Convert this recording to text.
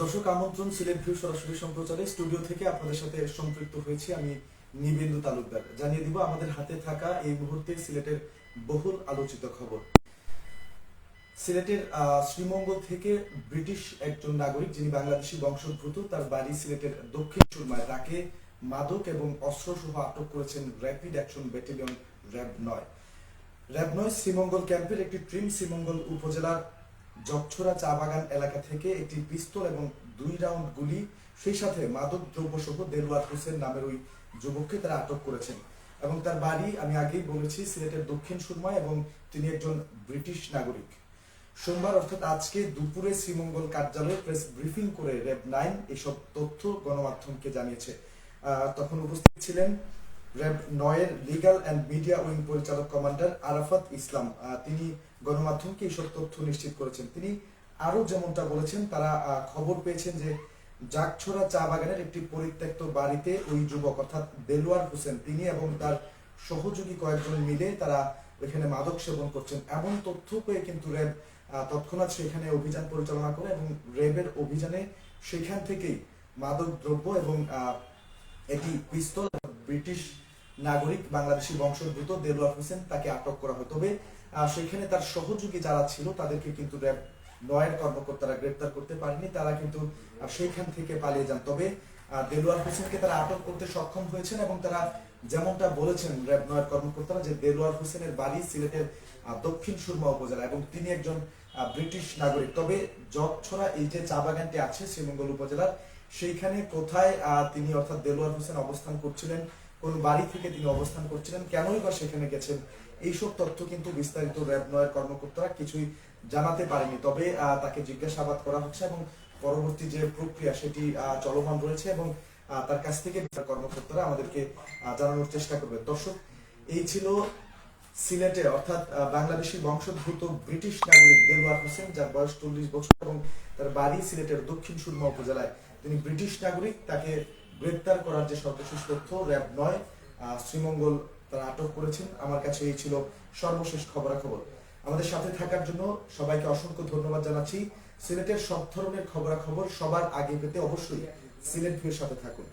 দর্শক আমন্ত্রণ, সিলেট ভিউ সরাসরি সম্প্রচারে। স্টুডিও থেকে আপনাদের সাথে সম্পৃক্ত হয়েছি আমি নিবেন্দু তালুকদার। জানিয়ে দিব, আমাদের হাতে থাকা এই মুহূর্তে সিলেটের বহুল আলোচিত খবর। সিলেটের শ্রীমঙ্গল থেকে ব্রিটিশ একজন নাগরিক যিনি বাংলাদেশি বংশোদ্ভূত, তার বাড়ি সিলেটের দক্ষিণ সুরমায় তাকে মাদক এবং অস্ত্রসহ আটক করেছেন র্যাপিড অ্যাকশন ব্যাটালিয়ন র্যাব নয়। র্যাব নয়, শ্রীমঙ্গল ক্যাম্পের একটি ট্রিম শ্রীমঙ্গল উপজেলার জগছড়া চা বাগান এলাকা থেকে একটি পিস্তল এবং দুই রাউন্ড গুলি, সেই সাথে মাদক দ্রব্য সহ দেলওয়ার হোসেন নামের ওই যুবককে তারা আটক করেছেন। এবং তার বাড়ি, আমি আগেই বলেছি, সিলেটের দক্ষিণ সুরমা এবং তিনি একজন ব্রিটিশ নাগরিক। সোমবার, অর্থাৎ আজকে দুপুরে শ্রীমঙ্গল কার্যালয়ে প্রেস ব্রিফিং করে র্যাব নাইন এসব তথ্য গণমাধ্যমকে জানিয়েছে। তখন উপস্থিত ছিলেন র্যাব নয়ের লিগাল অ্যান্ড মিডিয়া উইং পরিচালক কমান্ডার আরাফাত ইসলাম। তিনি গণমাধ্যমকে এইসব তথ্য নিশ্চিত করেছেন। তিনি আরও যেমনটা বলেছেন, তারা খবর পেয়েছেন যে জাগছড়া চা বাগানের একটি পরিত্যক্ত বাড়িতে ওই যুবক, অর্থাৎ দেলোয়ার হোসেন, তিনি এবং তার সহযোগী কয়েকজন মিলে তারা এখানে মাদক সেবন করছেন। এমন তথ্য পেয়ে কিন্তু র্যাব তৎক্ষণাৎ সেখানে অভিযান পরিচালনা করে এবং র্যাবের অভিযানে সেখান থেকেই মাদক দ্রব্য এবং একটি পিস্তল ব্রিটিশ নাগরিক বাংলাদেশি বংশোদ্ভূত দেলোয়ার হোসেন তাকে আটক করা হয়। তবে সেখানে তার সহযোগী যারা ছিল, তাদেরকে কিন্তু র্যাব নয়ের কর্মকর্তারা গ্রেপ্তার করতে পারেনি। তারা কিন্তু সেইখান থেকে পালিয়ে যান। তবে দেলোয়ার হোসেনকে তারা আটক করতে সক্ষম হয়েছেন এবং তারা যেমনটা বলেছেন র্যাব নয়ের কর্মকর্তারা যে দেলোয়ার হোসেনের বাড়ি সিলেটের দক্ষিণ সুরমা উপজেলা এবং তিনি একজন ব্রিটিশ নাগরিক। তবে জগছড়া এই যে চা বাগানটি আছে শ্রীমঙ্গল উপজেলার, সেইখানে কোথায় তিনি অর্থাৎ দেলোয়ার হোসেন অবস্থান করছিলেন কোন বাড়ি থেকে তিনি অবস্থান করছিলেন কেনই বা সেখানে গেছেন এইসব তথ্য কিন্তু বিস্তারিত র্যাব নয়ের কর্মকর্তারা কিছুই জানাতে পারেনি। তবে তাকে জিজ্ঞাসাবাদ করা হচ্ছে এবং পরবর্তী যে প্রক্রিয়া সেটি চলমান রয়েছে এবং তার কাছ থেকে কর্মকর্তারা আমাদেরকে জানানোর চেষ্টা করবে। দর্শক এই ছিল সিলেটে অর্থাৎ আহ, বাংলাদেশি বংশোদ্ভূত ব্রিটিশ নাগরিক দেলোয়ার হোসেন যার বয়স চল্লিশ বছর এবং তার বাড়ি সিলেটের দক্ষিণ সুরমা উপজেলায়। তিনি ব্রিটিশ নাগরিক তাকে গ্রেপ্তার করার যে সর্বশেষ তথ্য র্যাব নয় শ্রীমঙ্গল তারা আটক করেছেন। আমার কাছে এই ছিল সর্বশেষ খবরাখবর। আমাদের সাথে থাকার জন্য সবাইকে অসংখ্য ধন্যবাদ জানাচ্ছি। সিলেটের সব ধরনের খবরাখবর সবার আগে পেতে অবশ্যই সিলেট ভিউর সাথে থাকুন।